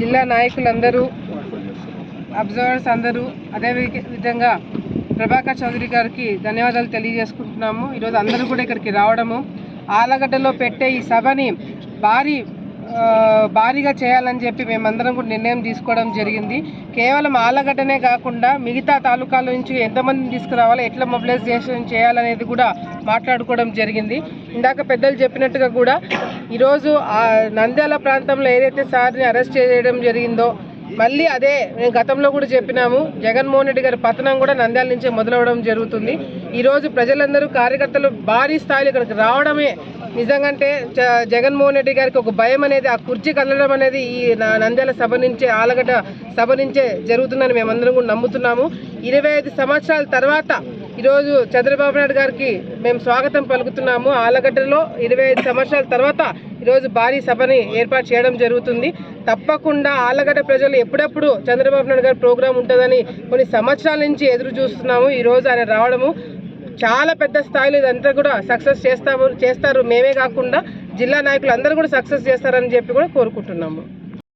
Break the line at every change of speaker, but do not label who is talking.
జిల్లా నాయకులందరూ అబ్జర్వర్స్ అందరూ అదే విధంగా ప్రభాకర్ చౌదరి గారికి ధన్యవాదాలు తెలియజేసుకుంటున్నాము. ఈరోజు అందరూ కూడా ఇక్కడికి రావడము ఆలగడ్డలో పెట్టే ఈ సభని భారీ భారీగా చేయాలని చెప్పి మేమందరం కూడా నిర్ణయం తీసుకోవడం జరిగింది. కేవలం ఆలగడ్డనే కాకుండా మిగతా తాలూకాల నుంచి ఎంతమందిని తీసుకురావాలి ఎట్లా మొబిలైజేషన్ చేయాలనేది కూడా మాట్లాడుకోవడం జరిగింది. ఇందాక పెద్దలు చెప్పినట్టుగా కూడా ఈరోజు నంద్యాల ప్రాంతంలో ఏదైతే సార్ని అరెస్ట్ చేయడం జరిగిందో మళ్ళీ అదే మేము గతంలో కూడా చెప్పినాము జగన్మోహన్ రెడ్డి గారి పతనం కూడా నంద్యాల నుంచే మొదలవడం జరుగుతుంది. ఈరోజు ప్రజలందరూ కార్యకర్తలు భారీ స్థాయిలో ఇక్కడికి రావడమే నిజంగంటే జ- జగన్మోహన్ రెడ్డి గారికి ఒక భయం అనేది ఆ కుర్చీ కదలడం అనేది ఈ నంద్యాల సభ నుంచే ఆలగడ్డ సభ నుంచే జరుగుతుందని మేమందరం కూడా నమ్ముతున్నాము. ఇరవై ఐదు సంవత్సరాల తర్వాత ఈరోజు చంద్రబాబు నాయుడు గారికి మేము స్వాగతం పలుకుతున్నాము. ఆలగడ్డలో ఇరవై ఐదు సంవత్సరాల తర్వాత ఈరోజు భారీ సభని ఏర్పాటు చేయడం జరుగుతుంది. తప్పకుండా ఆలగడ్డ ప్రజలు ఎప్పుడెప్పుడు చంద్రబాబు నాయుడు గారి ప్రోగ్రాం ఉంటుందని కొన్ని సంవత్సరాల నుంచి ఎదురు చూస్తున్నాము. ఈరోజు ఆయన రావడము చాలా పెద్ద స్థాయిలో ఇదంతా కూడా సక్సెస్ చేస్తాము చేస్తారు. మేమే కాకుండా జిల్లా నాయకులు అందరూ కూడా సక్సెస్ చేస్తారని చెప్పి కూడా కోరుకుంటున్నాము.